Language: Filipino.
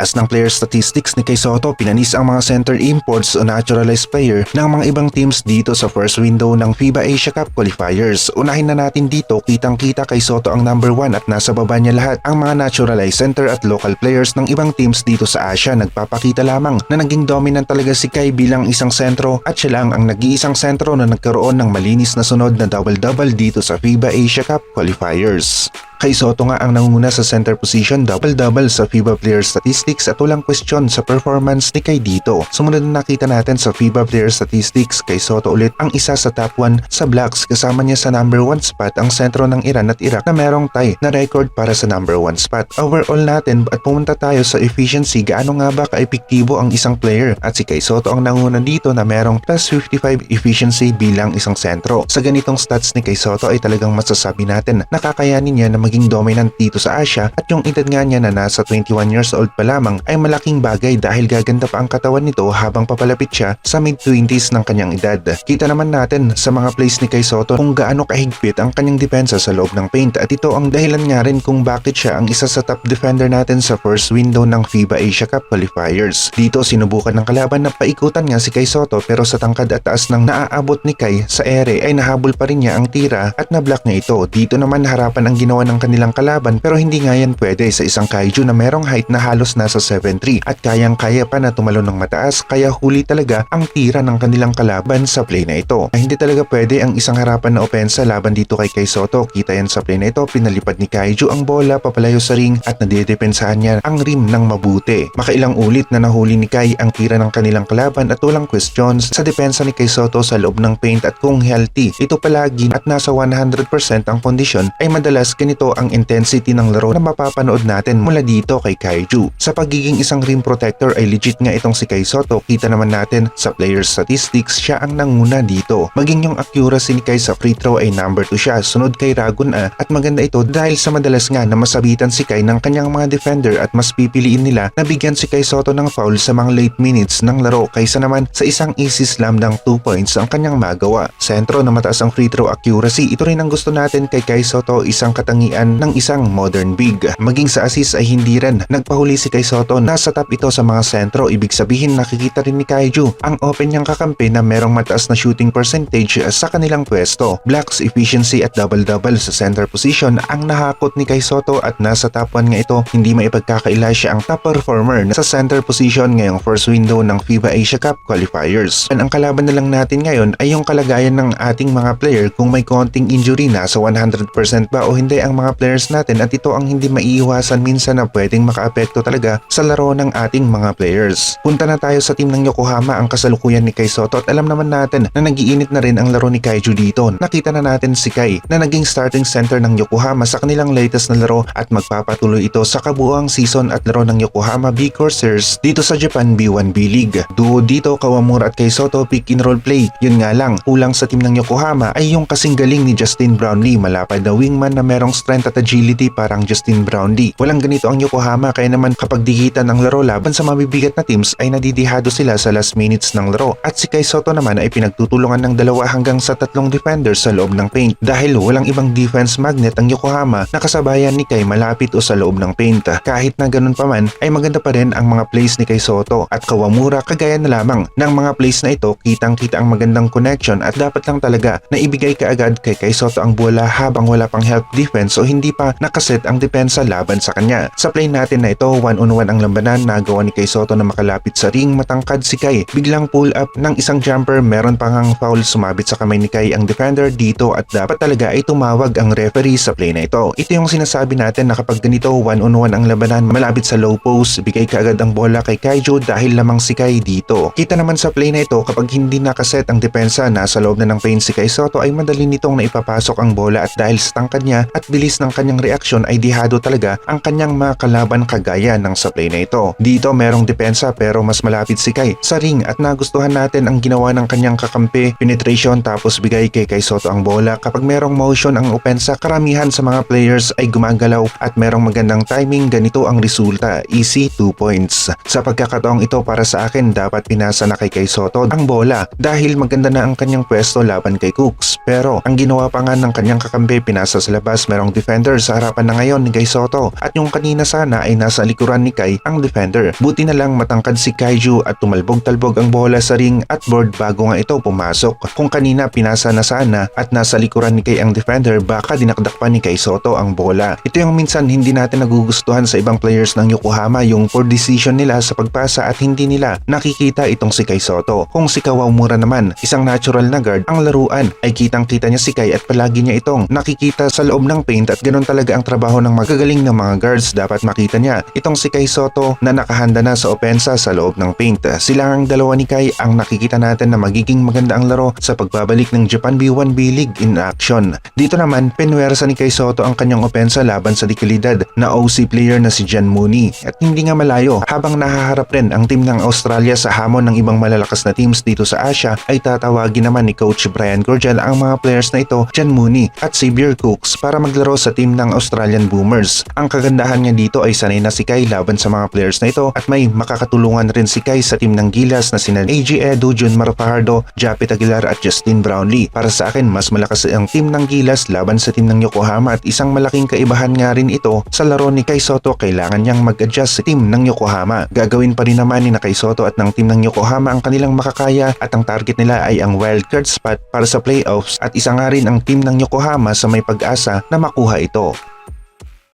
taas ng player statistics ni Kay Soto, pinanis ang mga center imports o naturalized player ng mga ibang teams dito sa first window ng FIBA Asia Cup qualifiers. Unahin na natin dito, kitang-kita kay Soto ang number 1 at nasa baba niya lahat ang mga naturalized center at local players ng ibang teams dito sa Asia. Nagpapakita lamang na naging dominant talaga si Kai bilang isang sentro at siya lang ang nag-iisang sentro na nagkaroon ng malinis na sunod na double-double dito sa FIBA Asia Cup qualifiers. Kay Soto nga ang nangunguna sa center position double-double sa FIBA player statistics at walang question sa performance ni Kay dito. Sumunod na nakita natin sa FIBA player statistics kay Soto ulit ang isa sa top 1 sa blocks kasama niya sa number 1 spot ang sentro ng Iran at Iraq na merong tie na record para sa number 1 spot. Overall natin at pumunta tayo sa efficiency gaano nga ba ka-epektibo ang isang player at si Kay Soto ang nanguna dito na merong plus 55 efficiency bilang isang sentro. Sa ganitong stats ni Kay Soto ay talagang masasabi natin na kakayanin niya na maging dominant dito sa Asia at yung edad nga niya na nasa 21 years old pa lamang ay malaking bagay dahil gaganda pa ang katawan nito habang papalapit siya sa mid-20s ng kanyang edad. Kita naman natin sa mga plays ni Kay Soto kung gaano kahigpit ang kanyang depensa sa loob ng paint at ito ang dahilan nga rin kung bakit siya ang isa sa top defender natin sa first window ng FIBA Asia Cup qualifiers. Dito sinubukan ng kalaban na paikutan nga si Kay Soto pero sa tangkad at taas ng naaabot ni Kay sa ere ay nahabol pa rin niya ang tira at nablock niya ito. Dito naman harapan ang ginawa ng kanilang kalaban pero hindi nga yan pwede sa isang kaiju na merong height na halos nasa 7'3 at kayang kaya pa na tumalon ng mataas kaya huli talaga ang tira ng kanilang kalaban sa play na ito. Na hindi talaga pwede ang isang harapan na opensa laban dito kay Kay Soto. Kita yan sa play na ito, pinalipad ni Kaiju ang bola papalayo sa ring at nadidepensahan niya ang rim ng mabuti. Makailang ulit na nahuli ni Kai ang tira ng kanilang kalaban at walang questions sa depensa ni Kay Soto sa loob ng paint at kung healthy ito palagi at nasa 100% ang kondisyon ay madalas ganito ang intensity ng laro na mapapanood natin mula dito kay Kaiju. Sa pagiging isang rim protector ay legit nga itong si Kai Soto. Kita naman natin sa player statistics siya ang nanguna dito. Maging yung accuracy ni Kai sa free throw ay number 2 siya. Sunod kay Ragun A at maganda ito dahil sa madalas nga na masabitan si Kai ng kanyang mga defender at mas pipiliin nila na bigyan si Kai Soto ng foul sa mga late minutes ng laro kaysa naman sa isang easy slam ng 2 points ang kanyang magawa. Sentro na mataas ang free throw accuracy. Ito rin ang gusto natin kay Kai Soto isang katangian ng isang modern big. Maging sa assist ay hindi rin nagpahuli si Kai Soto. Nasa top ito sa mga sentro. Ibig sabihin nakikita rin ni Kaiju ang open niyang kakampi na merong mataas na shooting percentage sa kanilang pwesto. Blocks, efficiency at double-double sa center position ang nahakot ni Kai Soto at nasa top 1 nga ito. Hindi maipagkakaila siya ang top performer sa center position ngayong first window ng FIBA Asia Cup qualifiers. And ang kalaban na lang natin ngayon ay yung kalagayan ng ating mga player kung may konting injury na sa 100% ba o hindi ang mga players natin at ito ang hindi maiiwasan minsan na pwedeng makaapekto talaga sa laro ng ating mga players. Punta na tayo sa team ng Yokohama ang kasalukuyan ni Kai Soto at alam naman natin na nagiinit na rin ang laro ni Kaiju dito. Nakita na natin si Kai na naging starting center ng Yokohama sa kanilang latest na laro at magpapatuloy ito sa kabuoang season at laro ng Yokohama B Corsairs dito sa Japan B1B League. Duo dito Kawamura at Kai Soto pick and roll play. Yun nga lang, kulang sa team ng Yokohama ay yung kasing galing ni Justin Brownlee, malapad na wingman na merong strength at agility parang Justin Brownlee. Walang ganito ang Yokohama kaya naman kapag digitan ng laro laban sa mabibigat na teams ay nadidihado sila sa last minutes ng laro. At si Kai Soto naman ay pinagtutulungan ng dalawa hanggang sa tatlong defenders sa loob ng paint. Dahil walang ibang defense magnet ang Yokohama na kasabayan ni Kai malapit o sa loob ng paint. Kahit na ganun pa man ay maganda pa rin ang mga plays ni Kai Soto at Kawamura kagaya na lamang ng mga plays na ito kitang kita ang magandang connection at dapat lang talaga na ibigay kaagad kay Kai Soto ang bola habang wala pang help defense o hindi pa nakaset ang depensa laban sa kanya. Sa play natin na ito, one-on-one ang lambanan nagawa ni Kai Soto na makalapit sa ring matangkad si Kai. Biglang pull up ng isang jumper meron pang ang foul sumabit sa kamay ni Kai ang defender dito at dapat talaga ay tumawag ang referee sa play na ito. Ito yung sinasabi natin na kapag ganito one-on-one ang labanan malapit sa low post, bigay kaagad ang bola kay Kaiju dahil lamang si Kai dito. Kita naman sa play na ito kapag hindi nakaset ang depensa nasa loob na ng paint si Kai Soto ay madali nitong naipapasok ang bola at dahil sa tangkad niya at bilis ng kanyang reaksyon ay dihado talaga ang kanyang mga kalaban kagaya ng sa play na ito. Dito merong depensa pero mas malapit si Kai sa ring at nagustuhan natin ang ginawa ng kanyang kakampi, penetration tapos bigay kay Kai Soto ang bola. Kapag merong motion ang opensa, karamihan sa mga players ay gumagalaw at merong magandang timing, ganito ang resulta. Easy 2 points. Sa pagkakataong ito para sa akin, dapat pinasa na kay Kai Soto ang bola dahil maganda na ang kanyang pwesto laban kay Cooks. Pero ang ginawa pa nga ng kanyang kakampi, pinasa sa labas, merong defender sa harapan na ngayon ni Kai Soto at yung kanina sana ay nasa likuran ni Kai ang defender. Buti na lang matangkad si Kaiju at tumalbog-talbog ang bola sa ring at board bago nga ito pumasok. Kung kanina pinasa na sana at nasa likuran ni Kai ang defender baka dinakdak pa ni Kai Soto ang bola. Ito yung minsan hindi natin nagugustuhan sa ibang players ng Yokohama yung poor decision nila sa pagpasa at hindi nila nakikita itong si Kai Soto. Kung si Kawamura naman, isang natural na guard ang laruan ay kitang kita niya si Kai at palagi niya itong nakikita sa loob ng paint at ganun talaga ang trabaho ng magagaling ng mga guards dapat makita niya itong si Kai Soto na nakahanda na sa opensa sa loob ng paint. Sila ang dalawa ni Kai ang nakikita natin na magiging maganda ang laro sa pagbabalik ng Japan B1 B League in action. Dito naman, penwersa ni Kai Soto ang kanyang opensa laban sa dikalidad na OC player na si Jan Mooney at hindi nga malayo habang nahaharap rin ang team ng Australia sa hamon ng ibang malalakas na teams dito sa Asia ay tatawagin naman ni Coach Brian Gorgel ang mga players na ito, Jan Mooney at Xavier Cooks para maglaro sa team ng Australian Boomers. Ang kagandahan niya dito ay sanay na si Kai laban sa mga players na ito at may makakatulungan rin si Kai sa team ng Gilas na sina AJ Edu, Jun Marfajardo, Japit Aguilar at Justin Brownlee. Para sa akin, mas malakas ang team ng Gilas laban sa team ng Yokohama at isang malaking kaibahan nga rin ito sa laro ni Kai Soto kailangan niyang mag-adjust sa team ng Yokohama. Gagawin pa rin naman ni na Kai Soto at ng team ng Yokohama ang kanilang makakaya at ang target nila ay ang wildcard spot para sa playoffs at isa nga rin ang team ng Yokohama sa may pag-asa na makuha ito.